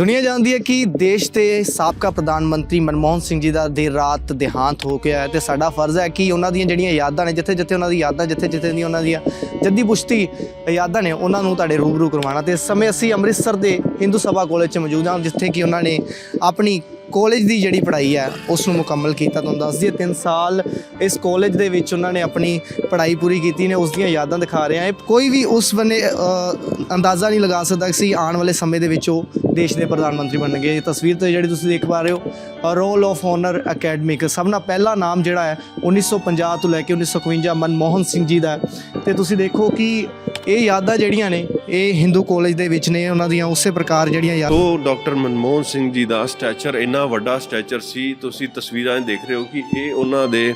ਦੁਨੀਆ ਜਾਣਦੀ ਹੈ ਕਿ ਦੇਸ਼ ਦੇ ਸਾਬਕਾ ਪ੍ਰਧਾਨ ਮੰਤਰੀ ਮਨਮੋਹਨ ਸਿੰਘ ਜੀ ਦਾ ਦੇਰ ਰਾਤ ਦੇਹਾਂਤ ਹੋ ਗਿਆ ਹੈ ਤੇ ਸਾਡਾ ਫਰਜ਼ ਹੈ ਕਿ ਉਹਨਾਂ ਦੀਆਂ ਜਿਹੜੀਆਂ ਯਾਦਾਂ ਨੇ, ਜਿੱਥੇ ਜਿੱਥੇ ਉਹਨਾਂ ਦੀ ਯਾਦਾਂ, ਜਿੱਥੇ ਜਿੱਥੇ ਦੀਆਂ ਉਹਨਾਂ ਦੀਆਂ ਜੱਦੀ ਪੁਸ਼ਤੀ ਯਾਦਾਂ ਨੇ, ਉਹਨਾਂ ਨੂੰ ਤੁਹਾਡੇ ਰੂਬਰੂ ਕਰਵਾਉਣਾ। ਤੇ ਇਸ ਸਮੇਂ ਅਸੀਂ ਅੰਮ੍ਰਿਤਸਰ ਦੇ ਹਿੰਦੂ ਸਭਾ ਕਾਲਜ 'ਚ ਮੌਜੂਦ ਹਾਂ, ਜਿੱਥੇ ਕਿ ਉਹਨਾਂ ਨੇ ਆਪਣੀ ਕਾਲਜ ਦੀ ਜਿਹੜੀ ਪੜ੍ਹਾਈ ਹੈ ਉਸ ਨੂੰ ਮੁਕੰਮਲ ਕੀਤਾ ਤੁਹਾਨੂੰ ਦੱਸ ਦਈਏ 3 ਸਾਲ ਇਸ ਕਾਲਜ ਦੇ ਵਿੱਚ ਉਹਨਾਂ ਨੇ ਆਪਣੀ ਪੜ੍ਹਾਈ ਪੂਰੀ ਕੀਤੀ ਨੇ ਉਸ ਦੀਆਂ ਯਾਦਾਂ ਦਿਖਾ ਰਹੇ ਆ ਕੋਈ ਵੀ ਉਸ ਬੰਨੇ ਅੰਦਾਜ਼ਾ ਨਹੀਂ ਲਗਾ ਸਕਦਾ ਸੀ ਆਉਣ ਵਾਲੇ ਸਮੇਂ ਦੇ ਵਿੱਚ ਉਹ ਦੇਸ਼ ਦੇ ਪ੍ਰਧਾਨ ਮੰਤਰੀ ਬਣਨਗੇ ਇਹ ਤਸਵੀਰ ਤੇ ਜਿਹੜੀ ਤੁਸੀਂ ਦੇਖ ਪਾ ਰਹੇ ਹੋ ਰੋਲ ਆਫ ਆਨਰ ਅਕੈਡਮਿਕ ਸਭ ਨਾਲ ਪਹਿਲਾ ਨਾਮ ਜਿਹੜਾ ਹੈ 1950 ਤੋਂ ਲੈ ਕੇ 1951 ਮਨਮੋਹਨ ਸਿੰਘ ਜੀ ਦਾ ਹੈ। ਤੇ ਤੁਸੀਂ ਦੇਖੋ ਕਿ ਇਹ ਯਾਦਾਂ ਜਿਹੜੀਆਂ ਨੇ, ਇਹ ਹਿੰਦੂ ਕਾਲਜ ਦੇ ਵਿੱਚ ਨੇ, ਉਹਨਾਂ ਦੀਆਂ ਉਸੇ ਪ੍ਰਕਾਰ ਜਿਹੜੀਆਂ ਯਾਦਾਂ ਤੋ ਡਾਕਟਰ ਮਨਮੋਹਨ ਸਿੰਘ ਜੀ ਦਾ ਸਟੈਚਰ ਇੰਨਾ ਵੱਡਾ ਸਟੈਚਰ ਸੀ, ਤੁਸੀਂ ਤਸਵੀਰਾਂ ਦੇਖ ਰਹੇ ਹੋ ਕਿ ਇਹ ਉਹਨਾਂ ਦੇ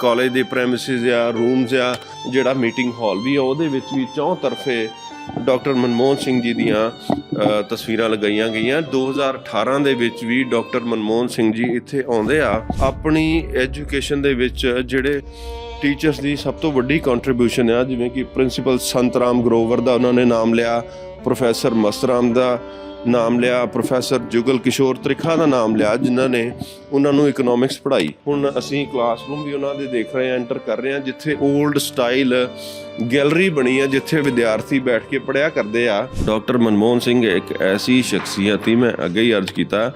ਕਾਲਜ ਦੇ ਪ੍ਰੈਮਿਸਿਸ ਆ ਰੂਮਸ ਆ, ਜਿਹੜਾ ਮੀਟਿੰਗ ਹਾਲ ਵੀ ਆ, ਉਹਦੇ ਵਿੱਚ ਵੀ ਚੌਂ ਤਰਫੇ ਡਾਕਟਰ ਮਨਮੋਹਨ ਸਿੰਘ ਜੀ ਦੀਆਂ ਤਸਵੀਰਾਂ ਲਗਾਈਆਂ ਗਈਆਂ। 2018 ਦੇ ਵਿੱਚ ਵੀ ਡਾਕਟਰ ਮਨਮੋਹਨ ਸਿੰਘ ਜੀ ਇੱਥੇ ਆਉਂਦੇ ਆ। ਆਪਣੀ ਐਜੂਕੇਸ਼ਨ ਦੇ ਵਿੱਚ ਜਿਹੜੇ ਟੀਚਰਸ ਦੀ ਸਭ ਤੋਂ ਵੱਡੀ ਕੰਟਰੀਬਿਊਸ਼ਨ ਆ, ਜਿਵੇਂ ਕਿ ਪ੍ਰਿੰਸੀਪਲ ਸੰਤਰਾਮ ਗਰੋਵਰ ਦਾ ਉਹਨਾਂ ਨੇ ਨਾਮ ਲਿਆ ਪ੍ਰੋਫੈਸਰ ਮਸਰਾਮ ਦਾ ਨਾਮ ਲਿਆ ਪ੍ਰੋਫੈਸਰ ਜੁਗਲ ਕਿਸ਼ੋਰ ਤ੍ਰਿਖਾ ਦਾ ਨਾਮ ਲਿਆ, ਜਿਨ੍ਹਾਂ ਨੇ ਉਹਨਾਂ ਨੂੰ ਇਕਨੋਮਿਕਸ ਪੜ੍ਹਾਈ। ਹੁਣ ਅਸੀਂ ਕਲਾਸਰੂਮ ਵੀ ਉਹਨਾਂ ਦੇ ਦੇਖ ਰਹੇ ਹਾਂ ਐਂਟਰ ਕਰ ਰਹੇ ਹਾਂ, ਜਿੱਥੇ 올ਡ ਸਟਾਈਲ ਗੈਲਰੀ ਬਣੀ ਹੈ ਜਿੱਥੇ ਵਿਦਿਆਰਥੀ ਬੈਠ ਕੇ ਪੜ੍ਹਿਆ ਕਰਦੇ ਆ। ਡਾਕਟਰ ਮਨਮੋਹਨ ਸਿੰਘ ਇੱਕ ਐਸੀ ਸ਼ਖਸੀਅਤ ਹੀ ਮੈਂ ਅੱਗੇ ਹੀ ਅਰਜ਼ ਕੀਤਾ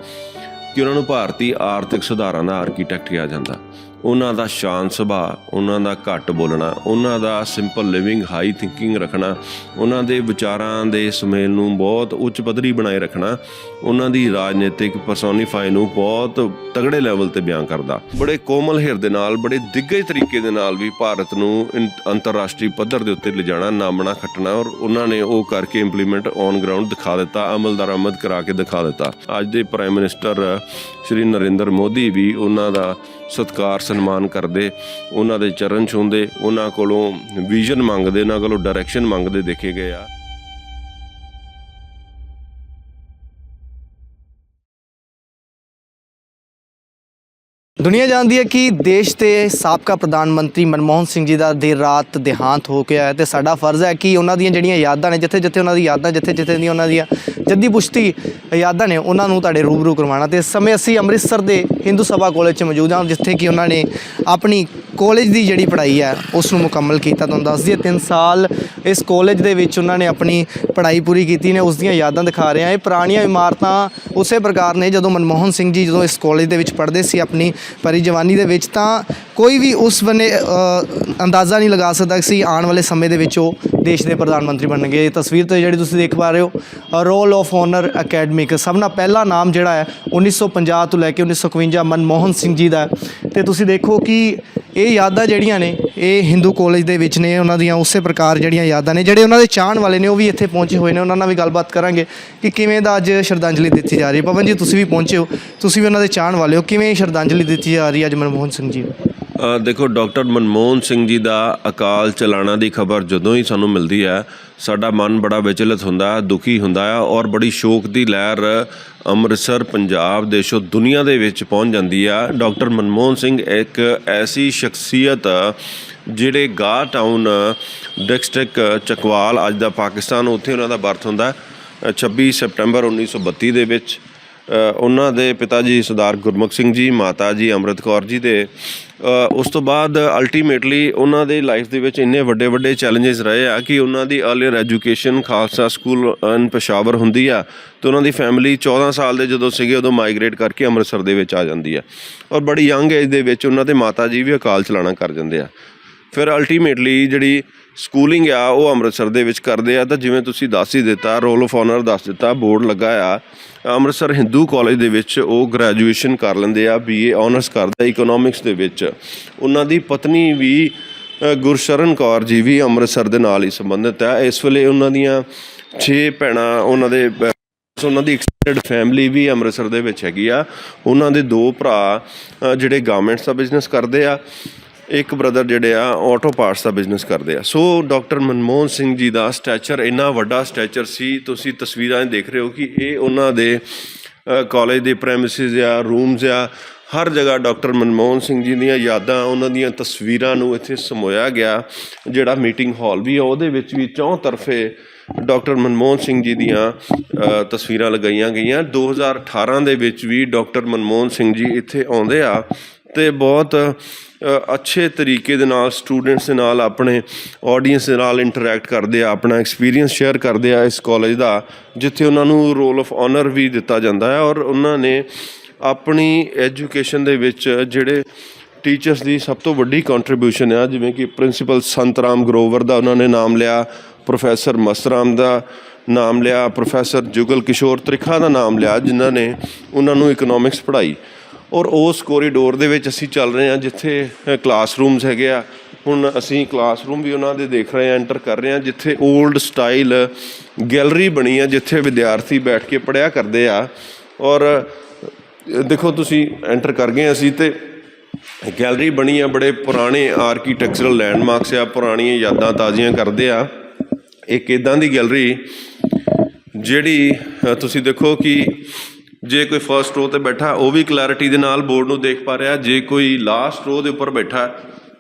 ਕਿ ਉਹਨਾਂ ਨੂੰ ਭਾਰਤੀ ਆਰਥਿਕ ਸੁਧਾਰਾਂ ਦਾ ਆਰਕੀਟੈਕਟ ਕਿਹਾ ਜਾਂਦਾ। ਉਹਨਾਂ ਦਾ ਸ਼ਾਂਤ ਸੁਭਾਅ, ਉਹਨਾਂ ਦਾ ਘੱਟ ਬੋਲਣਾ, ਉਹਨਾਂ ਦਾ ਸਿੰਪਲ ਲਿਵਿੰਗ ਹਾਈ ਥਿੰਕਿੰਗ ਰੱਖਣਾ, ਉਹਨਾਂ ਦੇ ਵਿਚਾਰਾਂ ਦੇ ਸੁਮੇਲ ਨੂੰ ਬਹੁਤ ਉੱਚ ਪੱਧਰੀ ਬਣਾਏ ਰੱਖਣਾ, ਉਹਨਾਂ ਦੀ ਰਾਜਨੀਤਿਕ ਪਰਸੋਨੀਫਾਈ ਨੂੰ ਬਹੁਤ ਤਗੜੇ ਲੈਵਲ ਤੇ ਬਿਆਨ ਕਰਦਾ। ਬੜੇ ਕੋਮਲ ਹਿਰਦੇ ਨਾਲ, ਬੜੇ ਦਿੱਗਜ ਤਰੀਕੇ ਦੇ ਨਾਲ ਵੀ ਭਾਰਤ ਨੂੰ ਇੰ- ਅੰਤਰਰਾਸ਼ਟਰੀ ਪੱਧਰ ਦੇ ਉੱਤੇ ਲਿਜਾਣਾ, ਨਾਮਣਾ, ਖੱਟਣਾ ਔਰ ਉਹਨਾਂ ਨੇ ਉਹ ਕਰਕੇ ਇੰਪਲੀਮੈਂਟ ਔਨ ਗਰਾਊਂਡ ਦਿਖਾ ਦਿੱਤਾ ਅਮਲ ਦਰਾਮਦ ਕਰਾ ਕੇ ਦਿਖਾ ਦਿੱਤਾ। ਅੱਜ ਦੇ ਪ੍ਰਾਈਮ ਮਿਨਿਸਟਰ ਸ਼੍ਰੀ ਨਰਿੰਦਰ ਮੋਦੀ ਵੀ ਉਹਨਾਂ ਦਾ ਸਤਕਾਰ, ਸਨਮਾਨ ਕਰਦੇ, ਉਹਨਾਂ ਦੇ ਚਰਨ ਛੂੰਦੇ ਉਹਨਾਂ ਕੋਲੋਂ ਵਿਜ਼ਨ ਮੰਗਦੇ, ਉਹਨਾਂ ਕੋਲੋਂ ਡਾਇਰੈਕਸ਼ਨ ਮੰਗਦੇ ਦੇਖੇ ਗਏ ਆ। ਦੁਨੀਆ ਜਾਣਦੀ ਹੈ ਕਿ ਦੇਸ਼ ਦੇ ਸਾਬਕਾ ਪ੍ਰਧਾਨ ਮੰਤਰੀ ਮਨਮੋਹਨ ਸਿੰਘ ਜੀ ਦਾ ਦੇਰ ਰਾਤ ਦੇਹਾਂਤ ਹੋ ਗਿਆ ਹੈ ਤੇ ਸਾਡਾ ਫਰਜ਼ ਹੈ ਕਿ ਉਹਨਾਂ ਦੀਆਂ ਜਿਹੜੀਆਂ ਯਾਦਾਂ ਨੇ ਜਿੱਥੇ ਜਿੱਥੇ ਉਹਨਾਂ ਦੀ ਯਾਦਾਂ ਜਿੱਥੇ ਜਿੱਥੇ ਦੀਆਂ ਉਹਨਾਂ ਦੀਆਂ ਜੱਦੀ ਪੁਸ਼ਤੀ ਯਾਦਾਂ ਨੇ ਉਹਨਾਂ ਨੂੰ ਤੁਹਾਡੇ ਰੂਬਰੂ ਕਰਵਾਉਣਾ ਤੇ ਇਸ ਸਮੇਂ ਅਸੀਂ ਅੰਮ੍ਰਿਤਸਰ ਦੇ ਹਿੰਦੂ ਸਭਾ ਕਾਲਜ 'ਚ ਮੌਜੂਦ ਹਾਂ, ਜਿੱਥੇ ਕਿ ਉਹਨਾਂ ਨੇ ਆਪਣੀ ਕਾਲਜ ਦੀ ਜਿਹੜੀ ਪੜ੍ਹਾਈ ਹੈ, ਉਸ ਨੂੰ ਮੁਕੰਮਲ ਕੀਤਾ। ਤੁਹਾਨੂੰ ਦੱਸ ਦਈਏ 3 ਸਾਲ ਇਸ ਕਾਲਜ ਦੇ ਵਿੱਚ ਉਹਨਾਂ ਨੇ ਆਪਣੀ ਪੜ੍ਹਾਈ ਪੂਰੀ ਕੀਤੀ ਨੇ, ਉਸ ਦੀਆਂ ਯਾਦਾਂ ਦਿਖਾ ਰਹੇ ਆ ਇਹ ਪੁਰਾਣੀਆਂ ਇਮਾਰਤਾਂ ਉਸੇ ਪ੍ਰਕਾਰ ਨੇ, ਜਦੋਂ ਮਨਮੋਹਨ ਸਿੰਘ ਜੀ ਜਦੋਂ ਇਸ ਕਾਲਜ ਦੇ ਵਿੱਚ ਪੜ੍ਹਦੇ ਸੀ ਆਪਣੀ ਪਰੀ ਜਵਾਨੀ ਦੇ ਵਿੱਚ, ਤਾਂ ਕੋਈ ਵੀ ਉਸ ਬੰਨੇ ਅੰਦਾਜ਼ਾ ਨਹੀਂ ਲਗਾ ਸਕਦਾ ਸੀ ਆਉਣ ਵਾਲੇ ਸਮੇਂ ਦੇ ਵਿੱਚ ਉਹ ਦੇਸ਼ ਦੇ ਪ੍ਰਧਾਨ ਮੰਤਰੀ ਬਣਨਗੇ। ਇਹ ਤਸਵੀਰ ਤੇ ਜਿਹੜੀ ਤੁਸੀਂ ਦੇਖ ਪਾ ਰਹੇ ਹੋ ਰੋਲ ਆਫ ਆਨਰ ਅਕੈਡਮਿਕ ਸਭ ਨਾਲ ਪਹਿਲਾ ਨਾਮ ਜਿਹੜਾ ਹੈ 1950 ਤੋਂ ਲੈ ਕੇ 1951 ਮਨਮੋਹਨ ਸਿੰਘ ਜੀ ਦਾ ਹੈ। ਤੇ ਤੁਸੀਂ ਦੇਖੋ ਕਿ ਇਹ ਯਾਦਾਂ ਜਿਹੜੀਆਂ ਨੇ, ਇਹ ਹਿੰਦੂ ਕਾਲਜ ਦੇ ਵਿੱਚ ਨੇ, ਉਹਨਾਂ ਦੀਆਂ ਉਸੇ ਪ੍ਰਕਾਰ ਜਿਹੜੀਆਂ ਯਾਦਾਂ ਨੇ, ਜਿਹੜੇ ਉਹਨਾਂ ਦੇ ਚਾਹਣ ਵਾਲੇ ਨੇ, ਉਹ ਵੀ ਇੱਥੇ ਪਹੁੰਚੇ ਹੋਏ ਨੇ। ਉਹਨਾਂ ਨਾਲ ਵੀ ਗੱਲਬਾਤ ਕਰਾਂਗੇ ਕਿ ਕਿਵੇਂ ਦਾ ਅੱਜ ਸ਼ਰਧਾਂਜਲੀ ਦਿੱਤੀ ਜਾ ਰਹੀ ਹੈ। ਪਵਨ ਜੀ, ਤੁਸੀਂ ਵੀ ਪਹੁੰਚੇ ਹੋ। ਤੁਸੀਂ ਵੀ ਉਹਨਾਂ ਦੇ ਚਾਹਣ ਵਾਲੇ ਹੋ। ਕਿਵੇਂ ਸ਼ਰਧਾਂਜਲੀ ਦਿੱਤੀ ਜਾ ਰਹੀ ਹੈ ਅੱਜ ਮਨਮੋਹਨ ਸਿੰਘ ਜੀ ਨੂੰ? ਦੇਖੋ ਡਾਕਟਰ ਮਨਮੋਹਨ ਸਿੰਘ ਜੀ ਦਾ ਅਕਾਲ ਚਲਾਣਾ ਦੀ ਖਬਰ ਜਦੋਂ ਹੀ ਸਾਨੂੰ ਮਿਲਦੀ ਹੈ ਸਾਡਾ ਮਨ ਬੜਾ ਵਿਚਲਿਤ ਹੁੰਦਾ ਹੈ ਦੁਖੀ ਹੁੰਦਾ ਹੈ ਔਰ ਬੜੀ ਸ਼ੋਕ ਦੀ ਲਹਿਰ ਅੰਮ੍ਰਿਤਸਰ ਪੰਜਾਬ ਦੇਸ਼ੋਂ ਦੁਨੀਆ ਦੇ ਵਿੱਚ ਪਹੁੰਚ ਜਾਂਦੀ ਆ ਡਾਕਟਰ ਮਨਮੋਹਨ ਸਿੰਘ ਇੱਕ ਐਸੀ ਸ਼ਖਸੀਅਤ ਜਿਹੜੇ ਗਾ ਟਾਊਨ ਡਿਸਟ੍ਰਿਕਟ ਚਕਵਾਲ ਅੱਜ ਦਾ ਪਾਕਿਸਤਾਨ ਉੱਥੇ ਉਹਨਾਂ ਦਾ ਬਰਥ ਹੁੰਦਾ ਹੈ। ਅ, 26 ਸੈਪਟੈਂਬਰ 1932 ਦੇ ਵਿੱਚ ਉਹਨਾਂ ਦੇ ਪਿਤਾ ਜੀ ਸਰਦਾਰ ਗੁਰਮੁਖ ਸਿੰਘ ਜੀ, ਮਾਤਾ ਜੀ ਅੰਮ੍ਰਿਤ ਕੌਰ ਜੀ ਦੇ। ਉਸ ਤੋਂ ਬਾਅਦ ਅਲਟੀਮੇਟਲੀ ਉਹਨਾਂ ਦੇ ਲਾਈਫ ਦੇ ਵਿੱਚ ਇੰਨੇ ਵੱਡੇ ਵੱਡੇ ਚੈਲੰਜਸ ਰਹੇ ਆ ਕਿ ਉਹਨਾਂ ਦੀ earlier education Khalsa school in Peshawar ਹੁੰਦੀ ਆ ਤੇ ਉਹਨਾਂ ਦੀ ਫੈਮਿਲੀ 14 ਸਾਲ ਦੇ ਜਦੋਂ ਸੀਗੇ ਉਦੋਂ ਮਾਈਗ੍ਰੇਟ ਕਰਕੇ ਅੰਮ੍ਰਿਤਸਰ ਦੇ ਵਿੱਚ ਆ ਜਾਂਦੀ ਆ। ਔਰ ਬੜੀ ਯੰਗ ਏਜ ਦੇ ਵਿੱਚ ਉਹਨਾਂ ਦੇ ਮਾਤਾ ਜੀ ਵੀ ਅਕਾਲ ਚਲਾਣਾ ਕਰ ਜਾਂਦੇ ਆ। ਫਿਰ ਅਲਟੀਮੇਟਲੀ ਜਿਹੜੀ ਸਕੂਲਿੰਗ ਆ, ਉਹ ਅੰਮ੍ਰਿਤਸਰ ਦੇ ਵਿੱਚ ਕਰਦੇ ਆ। ਤਾਂ ਜਿਵੇਂ ਤੁਸੀਂ ਦੱਸ ਹੀ ਦਿੱਤਾ ਰੋਲ ਆਫ ਆਨਰ ਦੱਸ ਦਿੱਤਾ ਬੋਰਡ ਲੱਗਾ ਆ। ਅੰਮ੍ਰਿਤਸਰ ਹਿੰਦੂ ਕਾਲਜ ਦੇ ਵਿੱਚ ਉਹ ਗ੍ਰੈਜੂਏਸ਼ਨ ਕਰ ਲੈਂਦੇ ਆ ਬੀਏ ਆਨਰਸ ਕਰਦਾ ਇਕਨੋਮਿਕਸ ਦੇ ਵਿੱਚ। ਉਹਨਾਂ ਦੀ ਪਤਨੀ ਵੀ ਗੁਰਸ਼ਰਨ ਕੌਰ ਜੀ ਵੀ ਅੰਮ੍ਰਿਤਸਰ ਦੇ ਨਾਲ ਹੀ ਸੰਬੰਧਿਤ ਹੈ ਇਸ ਵੇਲੇ ਉਹਨਾਂ ਦੀਆਂ 6 ਭੈਣਾਂ, ਉਹਨਾਂ ਦੇ ਉਹਨਾਂ ਦੀ ਐਕਸਟੈਂਡਡ ਫੈਮਿਲੀ ਵੀ ਅੰਮ੍ਰਿਤਸਰ ਦੇ ਵਿੱਚ ਹੈਗੀ ਆ। ਉਹਨਾਂ ਦੇ ਦੋ ਭਰਾ ਜਿਹੜੇ ਗਾਰਮੈਂਟਸ ਦਾ ਬਿਜ਼ਨਸ ਕਰਦੇ ਆ। ਇੱਕ ਬ੍ਰਦਰ ਜਿਹੜੇ ਆ ਆਟੋ ਪਾਰਟਸ ਦਾ ਬਿਜ਼ਨਸ ਕਰਦੇ ਆ। ਸੋ ਡਾਕਟਰ ਮਨਮੋਹਨ ਸਿੰਘ ਜੀ ਦਾ ਸਟੈਚਰ ਇੰਨਾ ਵੱਡਾ ਸਟੈਚਰ ਸੀ, ਤੁਸੀਂ ਤਸਵੀਰਾਂ ਦੇਖ ਰਹੇ ਹੋ ਕਿ ਇਹ ਉਹਨਾਂ ਦੇ ਕਾਲਜ ਦੇ ਪ੍ਰੈਮਿਸਿਸ ਆ ਰੂਮਸ ਆ। ਹਰ ਜਗ੍ਹਾ ਡਾਕਟਰ ਮਨਮੋਹਨ ਸਿੰਘ ਜੀ ਦੀਆਂ ਯਾਦਾਂ, ਉਹਨਾਂ ਦੀਆਂ ਤਸਵੀਰਾਂ ਨੂੰ ਇੱਥੇ ਸਮੋਇਆ ਗਿਆ। ਜਿਹੜਾ ਮੀਟਿੰਗ ਹਾਲ ਵੀ ਆ, ਉਹਦੇ ਵਿੱਚ ਵੀ ਚੌਂ ਤਰਫੇ ਡਾਕਟਰ ਮਨਮੋਹਨ ਸਿੰਘ ਜੀ ਦੀਆਂ ਤਸਵੀਰਾਂ ਲਗਾਈਆਂ ਗਈਆਂ। 2018 ਦੇ ਵਿੱਚ ਵੀ ਡਾਕਟਰ ਮਨਮੋਹਨ ਸਿੰਘ ਜੀ ਇੱਥੇ ਆਉਂਦੇ ਆ। ਤੇ ਬਹੁਤ ਅੱਛੇ ਤਰੀਕੇ ਦੇ ਨਾਲ ਸਟੂਡੈਂਟਸ ਦੇ ਨਾਲ ਆਪਣੇ ਆਡੀਅנס ਦੇ ਨਾਲ ਇੰਟਰੈਕਟ ਕਰਦੇ ਆ, ਆਪਣਾ ਐਕਸਪੀਰੀਅੰਸ ਸ਼ੇਅਰ ਕਰਦੇ ਆ ਇਸ ਕਾਲਜ ਦਾ, ਜਿੱਥੇ ਉਹਨਾਂ ਨੂੰ ਰੋਲ ਆਫ ਆਨਰ ਵੀ ਦਿੱਤਾ ਜਾਂਦਾ ਹੈ ਔਰ ਉਹਨਾਂ ਨੇ ਆਪਣੀ ਐਜੂਕੇਸ਼ਨ ਦੇ ਵਿੱਚ ਜਿਹੜੇ ਟੀਚਰਸ ਦੀ ਸਭ ਤੋਂ ਵੱਡੀ ਕੰਟਰੀਬਿਊਸ਼ਨ ਆ, ਜਿਵੇਂ ਕਿ ਪ੍ਰਿੰਸੀਪਲ ਸੰਤਰਾਮ ਗਰੋਵਰ ਦਾ ਉਹਨਾਂ ਨੇ ਨਾਮ ਲਿਆ ਪ੍ਰੋਫੈਸਰ ਮਸਰਾਮ ਦਾ ਨਾਮ ਲਿਆ ਪ੍ਰੋਫੈਸਰ ਜੁਗਲ ਕਿਸ਼ੋਰ ਤ੍ਰਿਖਾ ਦਾ ਨਾਮ ਲਿਆ, ਜਿਨ੍ਹਾਂ ਨੇ ਉਹਨਾਂ ਨੂੰ ਇਕਨੋਮਿਕਸ ਪੜ੍ਹਾਈ। ਔਰ ਉਸ ਕੋਰੀਡੋਰ ਦੇ ਵਿੱਚ ਅਸੀਂ ਚੱਲ ਰਹੇ ਹਾਂ ਜਿੱਥੇ ਕਲਾਸਰੂਮਸ ਹੈਗੇ ਆ। ਹੁਣ ਅਸੀਂ ਕਲਾਸਰੂਮ ਵੀ ਉਹਨਾਂ ਦੇ ਦੇਖ ਰਹੇ ਹਾਂ ਐਂਟਰ ਕਰ ਰਹੇ ਹਾਂ, ਜਿੱਥੇ 올ਡ ਸਟਾਈਲ ਗੈਲਰੀ ਬਣੀ ਆ, ਜਿੱਥੇ ਵਿਦਿਆਰਥੀ ਬੈਠ ਕੇ ਪੜ੍ਹਿਆ ਕਰਦੇ ਆ। ਔਰ ਦੇਖੋ ਤੁਸੀਂ ਐਂਟਰ ਕਰ ਗਏ ਅਸੀਂ ਤੇ ਗੈਲਰੀ ਬਣੀ ਆ, ਬੜੇ ਪੁਰਾਣੇ ਆਰਕੀਟੈਕਚਰਲ ਲੈਂਡਮਾਰਕਸ ਆ, ਪੁਰਾਣੀਆਂ ਯਾਦਾਂ ਤਾਜ਼ੀਆਂ ਕਰਦੇ ਆ। ਇੱਕ ਇਦਾਂ ਦੀ ਗੈਲਰੀ ਜਿਹੜੀ ਤੁਸੀਂ ਦੇਖੋ ਕਿ ਜੇ ਕੋਈ ਫਰਸਟ ਰੋ ਤੇ ਬੈਠਾ, ਉਹ ਵੀ ਕਲੈਰਿਟੀ ਦੇ ਨਾਲ ਬੋਰਡ ਨੂੰ ਦੇਖ ਪਾ ਰਿਹਾ। ਜੇ ਕੋਈ ਲਾਸਟ ਰੋ ਦੇ ਉੱਪਰ ਬੈਠਾ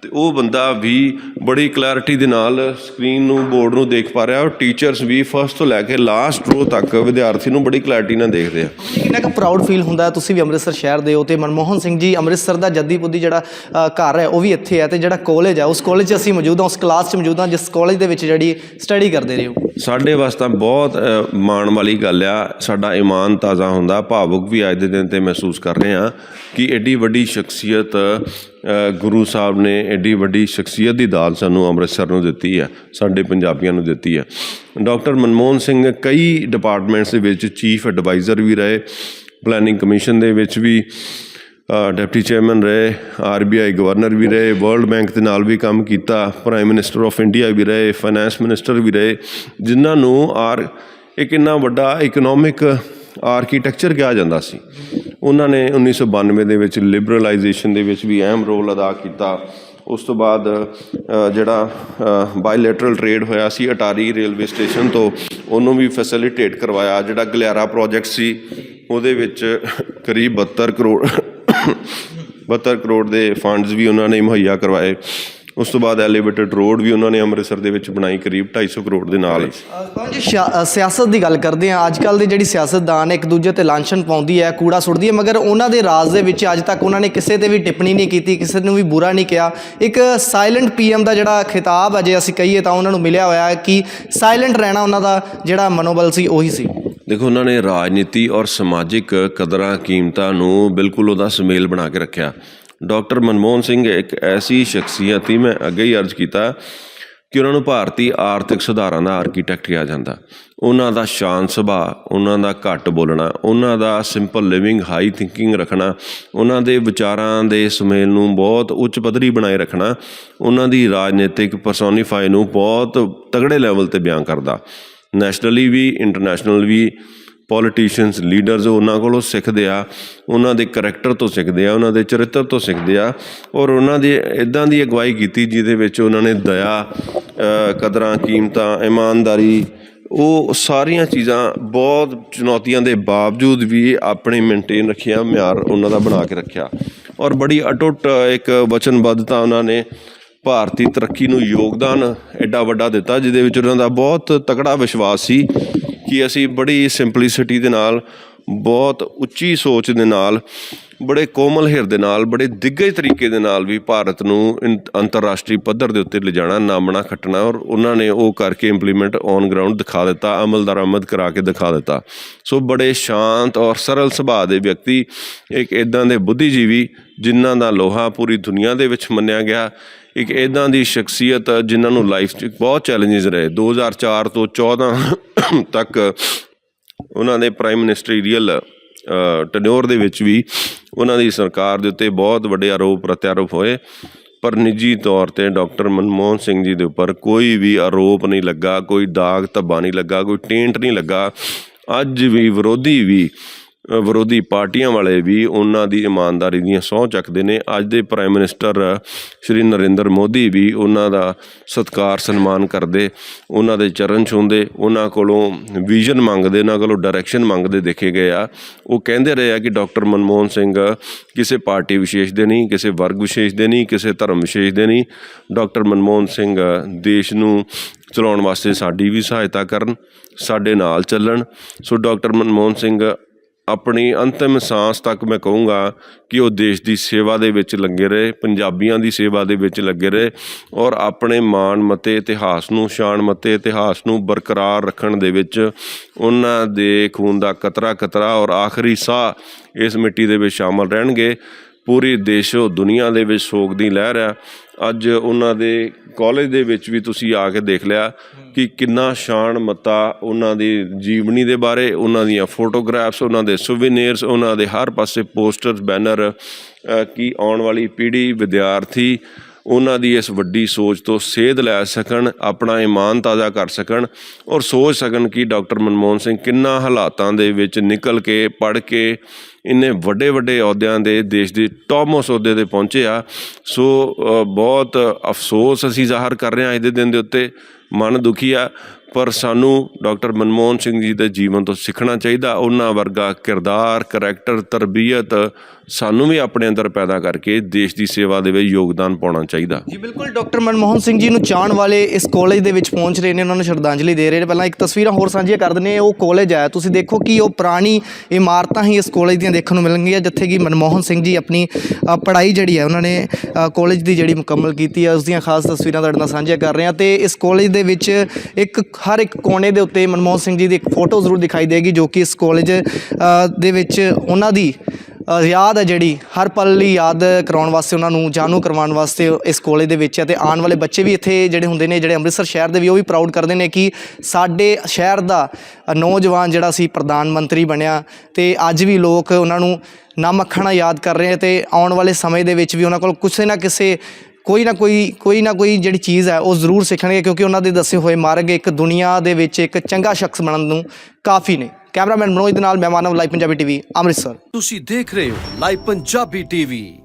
ਤੇ ਉਹ ਬੰਦਾ ਵੀ ਬੜੀ ਕਲੈਰਿਟੀ ਦੇ ਨਾਲ ਸਕਰੀਨ ਨੂੰ ਬੋਰਡ ਨੂੰ ਦੇਖ ਪਾ ਰਿਹਾ ਔਰ ਟੀਚਰਸ ਵੀ ਫਰਸਟ ਤੋਂ ਲੈ ਕੇ ਲਾਸਟ ਰੋ ਤੱਕ ਵਿਦਿਆਰਥੀ ਨੂੰ ਬੜੀ ਕਲੈਰਿਟੀ ਨਾਲ ਦੇਖਦੇ ਆ। ਕਿੰਨਾ ਕੁ ਪ੍ਰਾਊਡ ਫੀਲ ਹੁੰਦਾ? ਤੁਸੀਂ ਵੀ ਅੰਮ੍ਰਿਤਸਰ ਸ਼ਹਿਰ ਦੇ ਹੋ ਤੇ ਮਨਮੋਹਨ ਸਿੰਘ ਜੀ ਅੰਮ੍ਰਿਤਸਰ ਦਾ ਜੱਦੀ ਪੁੱਦੀ ਜਿਹੜਾ ਘਰ ਹੈ ਉਹ ਵੀ ਇੱਥੇ ਹੈ ਤੇ ਜਿਹੜਾ ਕਾਲਜ ਹੈ ਉਸ ਕਾਲਜ 'ਚ ਅਸੀਂ ਮੌਜੂਦ ਹਾਂ ਉਸ ਕਲਾਸ 'ਚ ਮੌਜੂਦ ਹਾਂ ਜਿਸ ਕਾਲਜ ਦੇ ਵਿੱਚ ਜਿਹੜੀ ਸਟੱਡੀ ਕਰਦੇ ਰਹੇ ਹੋ। ਸਾਡੇ ਵਾਸਤੇ ਬਹੁਤ ਮਾਣ ਵਾਲੀ ਗੱਲ ਆ ਸਾਡਾ ਈਮਾਨ ਤਾਜ਼ਾ ਹੁੰਦਾ ਭਾਵੁਕ ਵੀ ਅੱਜ ਦੇ ਦਿਨ ਤੇ ਮਹਿਸੂਸ ਕਰ ਰਹੇ ਹਾਂ। ਕਿ ਐਡੀ ਵੱਡੀ ਸ਼ਖਸੀਅਤ ਅ, ਗੁਰੂ ਸਾਹਿਬ ਨੇ ਐਡੀ ਵੱਡੀ ਸ਼ਖਸੀਅਤ ਦੀ ਦਾਤ ਸਾਨੂੰ ਅੰਮ੍ਰਿਤਸਰ ਨੂੰ ਦਿੱਤੀ ਹੈ ਸਾਡੇ ਪੰਜਾਬੀਆਂ ਨੂੰ ਦਿੱਤੀ ਹੈ। ਡਾਕਟਰ ਮਨਮੋਹਨ ਸਿੰਘ ਕਈ ਡਿਪਾਰਟਮੈਂਟਸ ਦੇ ਵਿੱਚ ਚੀਫ ਐਡਵਾਈਜ਼ਰ ਵੀ ਰਹੇ ਪਲੈਨਿੰਗ ਕਮਿਸ਼ਨ ਦੇ ਵਿੱਚ ਵੀ ਡਿਪਟੀ ਚੇਅਰਮੈਨ ਰਹੇ ਆਰਬੀਆਈ ਗਵਰਨਰ ਵੀ ਰਹੇ ਵਰਲਡ ਬੈਂਕ ਦੇ ਨਾਲ ਵੀ ਕੰਮ ਕੀਤਾ ਪ੍ਰਾਈਮ ਮਿਨਿਸਟਰ ਆਫ ਇੰਡੀਆ ਵੀ ਰਹੇ ਫਾਈਨੈਂਸ ਮਿਨਿਸਟਰ ਵੀ ਰਹੇ ਜਿਨ੍ਹਾਂ ਨੂੰ ਆਰ ਇੱਕ ਇੰਨਾ ਵੱਡਾ ਇਕਨੋਮਿਕ ਆਰਕੀਟੈਕਚਰ ਕਿਹਾ ਜਾਂਦਾ ਸੀ। ਉਹਨਾਂ ਨੇ 1992 ਦੇ ਵਿੱਚ ਲਿਬਰਲਾਈਜੇਸ਼ਨ ਦੇ ਵਿੱਚ ਵੀ ਅਹਿਮ ਰੋਲ ਅਦਾ ਕੀਤਾ। ਉਸ ਤੋਂ ਬਾਅਦ ਜਿਹੜਾ ਬਾਇਲੈਟਰਲ ਟ੍ਰੇਡ ਹੋਇਆ ਸੀ ਅਟਾਰੀ ਰੇਲਵੇ ਸਟੇਸ਼ਨ ਤੋਂ, ਉਹਨੂੰ ਵੀ ਫੈਸਿਲਿਟੇਟ ਕਰਵਾਇਆ, ਜਿਹੜਾ ਗਲਿਆਰਾ ਪ੍ਰੋਜੈਕਟ ਸੀ, ਉਹਦੇ ਵਿੱਚ ਕਰੀਬ 72 ਕਰੋੜ 72 ਕਰੋੜ ਦੇ ਫੰਡਸ ਵੀ ਉਹਨਾਂ ਨੇ ਮੁਹੱਈਆ ਕਰਵਾਏ। ਉਸ ਤੋਂ ਬਾਅਦ ਐਲੀਵੇਟਡ ਰੋਡ ਵੀ ਉਹਨਾਂ ਨੇ ਅੰਮ੍ਰਿਤਸਰ ਦੇ ਵਿੱਚ ਬਣਾਈ ਕਰੀਬ 250 ਕਰੋੜ ਦੇ ਨਾਲ। ਜੀ ਸਿਆਸਤ ਦੀ ਗੱਲ ਕਰਦੇ ਹਾਂ ਅੱਜ ਕੱਲ ਦੀ ਜਿਹੜੀ ਸਿਆਸਤਦਾਨ ਇੱਕ ਦੂਜੇ ਤੇ ਲਾਂਛਨ ਪਾਉਂਦੀ ਹੈ ਕੂੜਾ ਸੁੱਟਦੀ ਹੈ ਮਗਰ ਉਹਨਾਂ ਦੇ ਰਾਜ ਦੇ ਵਿੱਚ ਅੱਜ ਤੱਕ ਉਹਨਾਂ ਨੇ ਕਿਸੇ ਤੇ ਵੀ ਟਿੱਪਣੀ ਨਹੀਂ ਕੀਤੀ ਕਿਸੇ ਨੂੰ ਵੀ ਬੁਰਾ ਨਹੀਂ ਕਿਹਾ। ਇੱਕ ਸਾਇਲੈਂਟ ਪੀਐਮ ਦਾ ਜਿਹੜਾ ਖਿਤਾਬ ਹੈ ਜੇ ਅਸੀਂ ਕਹੀਏ ਤਾਂ ਉਹਨਾਂ ਨੂੰ ਮਿਲਿਆ ਹੋਇਆ ਹੈ ਕਿ ਸਾਇਲੈਂਟ ਰਹਿਣਾ ਉਹਨਾਂ ਦਾ ਜਿਹੜਾ ਮਨੋਬਲ ਸੀ ਉਹੀ ਸੀ। ਦੇਖੋ ਉਹਨਾਂ ਨੇ ਰਾਜਨੀਤੀ ਔਰ ਸਮਾਜਿਕ ਕਦਰਾਂ ਕੀਮਤਾਂ ਨੂੰ ਬਿਲਕੁਲ ਉਹਦਾ ਸੁਮੇਲ ਬਣਾ ਕੇ ਰੱਖਿਆ। ਡਾਕਟਰ ਮਨਮੋਹਨ ਸਿੰਘ ਇੱਕ ਐਸੀ ਸ਼ਖਸੀਅਤ ਸੀ ਮੈਂ ਅੱਗੇ ਹੀ ਅਰਜ਼ ਕੀਤਾ ਕਿ ਉਹਨਾਂ ਨੂੰ ਭਾਰਤੀ ਆਰਥਿਕ ਸੁਧਾਰਾਂ ਦਾ ਆਰਕੀਟੈਕਟ ਕਿਹਾ ਜਾਂਦਾ। ਉਹਨਾਂ ਦਾ ਸ਼ਾਂਤ ਸੁਭਾਅ, ਉਹਨਾਂ ਦਾ ਘੱਟ ਬੋਲਣਾ, ਉਹਨਾਂ ਦਾ ਸਿੰਪਲ ਲਿਵਿੰਗ ਹਾਈ ਥਿੰਕਿੰਗ ਰੱਖਣਾ, ਉਹਨਾਂ ਦੇ ਵਿਚਾਰਾਂ ਦੇ ਸੁਮੇਲ ਨੂੰ ਬਹੁਤ ਉੱਚ ਪੱਧਰੀ ਬਣਾਏ ਰੱਖਣਾ, ਉਹਨਾਂ ਦੀ ਰਾਜਨੀਤਿਕ ਪਰਸੋਨੀਫਾਈ ਨੂੰ ਬਹੁਤ ਤਗੜੇ ਲੈਵਲ ਤੇ ਬਿਆਨ ਕਰਦਾ। ਨੈਸ਼ਨਲੀ ਵੀ ਇੰਟਰਨੈਸ਼ਨਲ ਵੀ ਪੋਲੀਟੀਸ਼ੀਅਨਸ ਲੀਡਰਸ ਉਹਨਾਂ ਕੋਲੋਂ ਸਿੱਖਦੇ ਆ, ਉਹਨਾਂ ਦੇ ਕਰੈਕਟਰ ਤੋਂ ਸਿੱਖਦੇ ਆ, ਉਹਨਾਂ ਦੇ ਚਰਿੱਤਰ ਤੋਂ ਸਿੱਖਦੇ ਆ ਔਰ ਉਹਨਾਂ ਦੀ ਇਦਾਂ ਦੀ ਅਗਵਾਈ ਕੀਤੀ ਜਿਹਦੇ ਵਿੱਚ ਉਹਨਾਂ ਨੇ ਦਇਆ ਕਦਰਾਂ, ਕੀਮਤਾਂ, ਇਮਾਨਦਾਰੀ, ਉਹ ਸਾਰੀਆਂ ਚੀਜ਼ਾਂ ਬਹੁਤ ਚੁਣੌਤੀਆਂ ਦੇ ਬਾਵਜੂਦ ਵੀ ਆਪਣੇ ਮੇਨਟੇਨ ਰੱਖਿਆ, ਮਿਆਰ ਉਹਨਾਂ ਦਾ ਬਣਾ ਕੇ ਰੱਖਿਆ। ਔਰ ਬੜੀ ਅਟੁੱਟ ਇੱਕ ਵਚਨਬੱਧਤਾ ਉਹਨਾਂ ਨੇ ਭਾਰਤੀ ਤਰੱਕੀ ਨੂੰ ਯੋਗਦਾਨ ਐਡਾ ਵੱਡਾ ਦਿੱਤਾ, ਜਿਹਦੇ ਵਿੱਚ ਉਹਨਾਂ ਦਾ ਬਹੁਤ ਤਕੜਾ ਵਿਸ਼ਵਾਸ ਸੀ। ਕਿ ਅਸੀਂ ਬੜੀ ਸਿੰਪਲਿਸਿਟੀ ਦੇ ਨਾਲ, ਬਹੁਤ ਉੱਚੀ ਸੋਚ ਦੇ ਨਾਲ, ਬੜੇ ਕੋਮਲ ਹਿਰਦੇ ਨਾਲ, ਬੜੇ ਦਿੱਗਜ ਤਰੀਕੇ ਦੇ ਨਾਲ ਵੀ ਭਾਰਤ ਨੂੰ ਇੰ- ਅੰਤਰਰਾਸ਼ਟਰੀ ਪੱਧਰ ਦੇ ਉੱਤੇ ਲਿਜਾਣਾ, ਨਾਮਣਾ, ਖੱਟਣਾ ਔਰ ਉਹਨਾਂ ਨੇ ਉਹ ਕਰਕੇ ਇੰਪਲੀਮੈਂਟ ਔਨ ਗਰਾਊਂਡ ਦਿਖਾ ਦਿੱਤਾ ਅਮਲ ਦਰਾਮਦ ਕਰਾ ਕੇ ਦਿਖਾ ਦਿੱਤਾ। ਸੋ ਬੜੇ ਸ਼ਾਂਤ ਔਰ ਸਰਲ ਸੁਭਾਅ ਦੇ ਵਿਅਕਤੀ, ਇੱਕ ਇਦਾਂ ਦੇ ਬੁੱਧੀਜੀਵੀ ਜਿਨ੍ਹਾਂ ਦਾ ਲੋਹਾ ਪੂਰੀ ਦੁਨੀਆ ਦੇ ਵਿੱਚ ਮੰਨਿਆ ਗਿਆ ਇੱਕ ਇਦਾਂ ਦੀ ਸ਼ਖਸੀਅਤ ਜਿਨ੍ਹਾਂ ਨੂੰ ਲਾਈਫ 'ਚ ਬਹੁਤ ਚੈਲੰਜਸ ਰਹੇ। 2004 ਤੋਂ 14 ਤੱਕ ਉਹਨਾਂ ਦੇ ਪ੍ਰਾਈਮ ਮਿਨਿਸਟਰੀਅਲ ਟਨਿਓਰ ਦੇ ਵਿੱਚ ਵੀ ਉਹਨਾਂ ਦੀ ਸਰਕਾਰ ਦੇ ਉੱਤੇ ਬਹੁਤ ਵੱਡੇ ਆਰੋਪ ਪ੍ਰਤਿਆਰੋਪ ਹੋਏ। ਪਰ ਨਿੱਜੀ ਤੌਰ ਤੇ ਡਾਕਟਰ ਮਨਮੋਹਨ ਸਿੰਘ ਜੀ ਦੇ ਉੱਪਰ ਕੋਈ ਵੀ ਆਰੋਪ ਨਹੀਂ ਲੱਗਾ, ਕੋਈ ਦਾਗ ਧੱਬਾ ਨਹੀਂ ਲੱਗਾ, ਕੋਈ ਟੇਂਟ ਨਹੀਂ ਲੱਗਾ। ਅੱਜ ਵੀ ਵਿਰੋਧੀ ਵੀ ਵਿਰੋਧੀ ਪਾਰਟੀਆਂ ਵਾਲੇ ਵੀ ਉਹਨਾਂ ਦੀ ਇਮਾਨਦਾਰੀ ਦੀਆਂ ਸਹੁੰ ਚੱਕਦੇ ਨੇ। ਅੱਜ ਦੇ ਪ੍ਰਾਈਮ ਮਿਨਿਸਟਰ ਸ਼੍ਰੀ ਨਰਿੰਦਰ ਮੋਦੀ ਵੀ ਉਹਨਾਂ ਦਾ ਸਤਿਕਾਰ, ਸਨਮਾਨ ਕਰਦੇ, ਉਹਨਾਂ ਦੇ ਚਰਨ ਛੂੰਹਦੇ, ਉਹਨਾਂ ਕੋਲੋਂ ਵਿਜ਼ਨ ਮੰਗਦੇ, ਉਹਨਾਂ ਕੋਲੋਂ ਡਾਇਰੈਕਸ਼ਨ ਮੰਗਦੇ ਦੇਖੇ ਗਏ ਆ। ਉਹ ਕਹਿੰਦੇ ਰਹੇ ਆ ਕਿ ਡਾਕਟਰ ਮਨਮੋਹਨ ਸਿੰਘ ਕਿਸੇ ਪਾਰਟੀ ਵਿਸ਼ੇਸ਼ ਦੇ ਨਹੀਂ, ਕਿਸੇ ਵਰਗ ਵਿਸ਼ੇਸ਼ ਦੇ ਨਹੀਂ, ਕਿਸੇ ਧਰਮ ਵਿਸ਼ੇਸ਼ ਦੇ ਨਹੀਂ। ਡਾਕਟਰ ਮਨਮੋਹਨ ਸਿੰਘ ਦੇਸ਼ ਨੂੰ ਚਲਾਉਣ ਵਾਸਤੇ ਸਾਡੀ ਵੀ ਸਹਾਇਤਾ ਕਰਨ, ਸਾਡੇ ਨਾਲ ਚੱਲਣ। ਸੋ ਡਾਕਟਰ ਮਨਮੋਹਨ ਸਿੰਘ ਆਪਣੀ ਅੰਤਿਮ ਸਾਹ ਤੱਕ ਮੈਂ ਕਹੂੰਗਾ ਕਿ ਉਹ ਦੇਸ਼ ਦੀ ਸੇਵਾ ਦੇ ਵਿੱਚ ਲੱਗੇ ਰਹੇ, ਪੰਜਾਬੀਆਂ ਦੀ ਸੇਵਾ ਦੇ ਵਿੱਚ ਲੱਗੇ ਰਹੇ ਔਰ ਆਪਣੇ ਮਾਣ ਮਤੇ, ਇਤਿਹਾਸ ਨੂੰ, ਸ਼ਾਨ ਮਤੇ, ਇਤਿਹਾਸ ਨੂੰ ਬਰਕਰਾਰ ਰੱਖਣ ਦੇ ਵਿੱਚ ਉਹਨਾਂ ਦੇ ਖੂਨ ਦਾ ਕਤਰਾ ਕਤਰਾ ਔਰ ਆਖਰੀ ਸਾਹ ਇਸ ਮਿੱਟੀ ਦੇ ਵਿੱਚ ਸ਼ਾਮਲ ਰਹਿਣਗੇ। ਪੂਰੀ ਦੇਸ਼ੋ ਦੁਨੀਆ ਦੇ ਵਿੱਚ ਸੋਗ ਦੀ ਲਹਿਰ ਆ ਅੱਜ ਉਹਨਾਂ ਦੇ ਕਾਲਜ ਦੇ ਵਿੱਚ ਵੀ ਤੁਸੀਂ ਆ ਕੇ ਦੇਖ ਲਿਆ ਕਿ ਕਿੰਨਾ ਸ਼ਾਨ ਮਤਾ ਉਹਨਾਂ ਦੀ ਜੀਵਨੀ ਦੇ ਬਾਰੇ, ਉਹਨਾਂ ਦੀਆਂ ਫੋਟੋਗ੍ਰਾਫਸ, ਉਹਨਾਂ ਦੇ ਸੁਵੀਨੀਅਰਸ ਉਹਨਾਂ ਦੇ ਹਰ ਪਾਸੇ ਪੋਸਟਰਸ ਬੈਨਰ ਕਿ ਆਉਣ ਵਾਲੀ ਪੀੜ੍ਹੀ, ਵਿਦਿਆਰਥੀ ਉਹਨਾਂ ਦੀ ਇਸ ਵੱਡੀ ਸੋਚ ਤੋਂ ਸੇਧ ਲੈ ਸਕਣ, ਆਪਣਾ ਇਮਾਨ ਤਾਜ਼ਾ ਕਰ ਸਕਣ ਔਰ ਸੋਚ ਸਕਣ ਕਿ ਡਾਕਟਰ ਮਨਮੋਹਨ ਸਿੰਘ ਕਿੰਨਾ ਹਾਲਾਤਾਂ ਦੇ ਵਿੱਚ ਨਿਕਲ ਕੇ, ਪੜ੍ਹ ਕੇ ਇੰਨੇ ਵੱਡੇ ਵੱਡੇ ਅਹੁਦਿਆਂ ਦੇ ਦੇਸ਼ ਦੇ ਟੌਪਮੋਸਟ ਅਹੁਦੇ ਤੇ ਪਹੁੰਚੇ ਆ। ਸੋ ਬਹੁਤ ਅਫਸੋਸ ਅਸੀਂ ਜ਼ਾਹਰ ਕਰ ਰਹੇ ਹਾਂ ਅੱਜ ਦੇ ਦਿਨ ਦੇ ਉੱਤੇ। ਮਨ ਦੁਖੀ ਆ। ਪਰ ਸਾਨੂੰ ਡਾਕਟਰ ਮਨਮੋਹਨ ਸਿੰਘ ਜੀ ਦੇ ਜੀਵਨ ਤੋਂ ਸਿੱਖਣਾ ਚਾਹੀਦਾ। ਉਹਨਾਂ ਵਰਗਾ ਕਿਰਦਾਰ ਕਰੈਕਟਰ ਤਰਬੀਅਤ ਸਾਨੂੰ ਵੀ ਆਪਣੇ ਅੰਦਰ ਪੈਦਾ ਕਰਕੇ ਦੇਸ਼ ਦੀ ਸੇਵਾ ਦੇ ਵਿੱਚ ਯੋਗਦਾਨ ਪਾਉਣਾ ਚਾਹੀਦਾ। ਜੀ ਬਿਲਕੁਲ ਡਾਕਟਰ ਮਨਮੋਹਨ ਸਿੰਘ ਜੀ ਨੂੰ ਚਾਹਣ ਵਾਲੇ ਇਸ ਕਾਲਜ ਦੇ ਵਿੱਚ ਪਹੁੰਚ ਰਹੇ ਨੇ ਉਹਨਾਂ ਨੂੰ ਸ਼ਰਧਾਂਜਲੀ ਦੇ ਰਹੇ ਨੇ। ਪਹਿਲਾਂ ਇੱਕ ਤਸਵੀਰਾਂ ਹੋਰ ਸਾਂਝੀਆਂ ਕਰ ਦਿੰਦੇ ਉਹ ਕਾਲਜ ਹੈ। ਤੁਸੀਂ ਦੇਖੋ ਕਿ ਉਹ ਪੁਰਾਣੀ ਇਮਾਰਤਾਂ ਹੀ ਇਸ ਕਾਲਜ ਦੀਆਂ ਦੇਖਣ ਨੂੰ ਮਿਲਣਗੀਆਂ ਜਿੱਥੇ ਕਿ ਮਨਮੋਹਨ ਸਿੰਘ ਜੀ ਆਪਣੀ ਪੜ੍ਹਾਈ ਜਿਹੜੀ ਹੈ ਉਹਨਾਂ ਨੇ ਅ, ਕਾਲਜ ਦੀ ਜਿਹੜੀ ਮੁਕੰਮਲ ਕੀਤੀ ਹੈ ਉਸ ਦੀਆਂ ਖਾਸ ਤਸਵੀਰਾਂ ਤੁਹਾਡੇ ਨਾਲ ਸਾਂਝੀਆਂ ਕਰ ਰਹੇ ਹਾਂ। ਤੇ ਇਸ ਕਾਲਜ ਦੇ ਵਿੱਚ ਇੱਕ ਹਰ ਇੱਕ ਕੋਨੇ ਦੇ ਉੱਤੇ ਮਨਮੋਹਨ ਸਿੰਘ ਜੀ ਦੀ ਇੱਕ ਫੋਟੋ ਜ਼ਰੂਰ ਦਿਖਾਈ ਦੇਗੀ, ਜੋ ਕਿ ਇਸ ਕਾਲਜ ਦੇ ਵਿੱਚ ਉਹਨਾਂ ਦੀ ਯਾਦ ਹੈ ਜਿਹੜੀ, ਹਰ ਪਲ ਲਈ ਯਾਦ ਕਰਾਉਣ ਵਾਸਤੇ, ਉਹਨਾਂ ਨੂੰ ਜਾਣੂ ਕਰਵਾਉਣ ਵਾਸਤੇ ਇਸ ਕਾਲਜ ਦੇ ਵਿੱਚ ਹੈ ਤੇ ਆਉਣ ਵਾਲੇ ਬੱਚੇ ਵੀ ਇੱਥੇ ਜਿਹੜੇ ਹੁੰਦੇ ਨੇ, ਜਿਹੜੇ ਅੰਮ੍ਰਿਤਸਰ ਸ਼ਹਿਰ ਦੇ ਵੀ, ਉਹ ਵੀ ਪ੍ਰਾਊਡ ਕਰਦੇ ਨੇ ਕਿ ਸਾਡੇ ਸ਼ਹਿਰ ਦਾ ਨੌਜਵਾਨ ਜਿਹੜਾ ਸੀ ਪ੍ਰਧਾਨ ਮੰਤਰੀ ਬਣਿਆ ਤੇ ਅੱਜ ਵੀ ਲੋਕ ਉਹਨਾਂ ਨੂੰ ਨਾਮ ਅੱਖਾਂ ਯਾਦ ਕਰ ਰਹੇ ਆ ਤੇ ਆਉਣ ਵਾਲੇ ਸਮੇਂ ਦੇ ਵਿੱਚ ਵੀ ਉਹਨਾਂ ਕੋਲ ਕਿਸੇ ਨਾ ਕਿਸੇ ਕੋਈ ਨਾ ਕੋਈ ਕੋਈ ਨਾ ਕੋਈ ਜਿਹੜੀ ਚੀਜ਼ ਹੈ, ਉਹ ਜ਼ਰੂਰ ਸਿੱਖਣਗੇ, ਕਿਉਂਕਿ ਉਹਨਾਂ ਦੇ ਦੱਸੇ ਹੋਏ ਮਾਰਗ ਇੱਕ ਦੁਨੀਆ ਦੇ ਵਿੱਚ ਇੱਕ ਚੰਗਾ ਸ਼ਖਸ ਬਣਨ ਨੂੰ ਕਾਫੀ ਨੇ। ਕੈਮਰਾਮੈਨ ਮਨੋਜ ਦੇ ਨਾਲ ਮੈਂ ਮਾਨਵ, ਲਾਈਵ ਪੰਜਾਬੀ ਟੀਵੀ, ਅੰਮ੍ਰਿਤਸਰ। ਤੁਸੀਂ ਦੇਖ ਰਹੇ ਹੋ ਲਾਈਵ ਪੰਜਾਬੀ ਟੀਵੀ।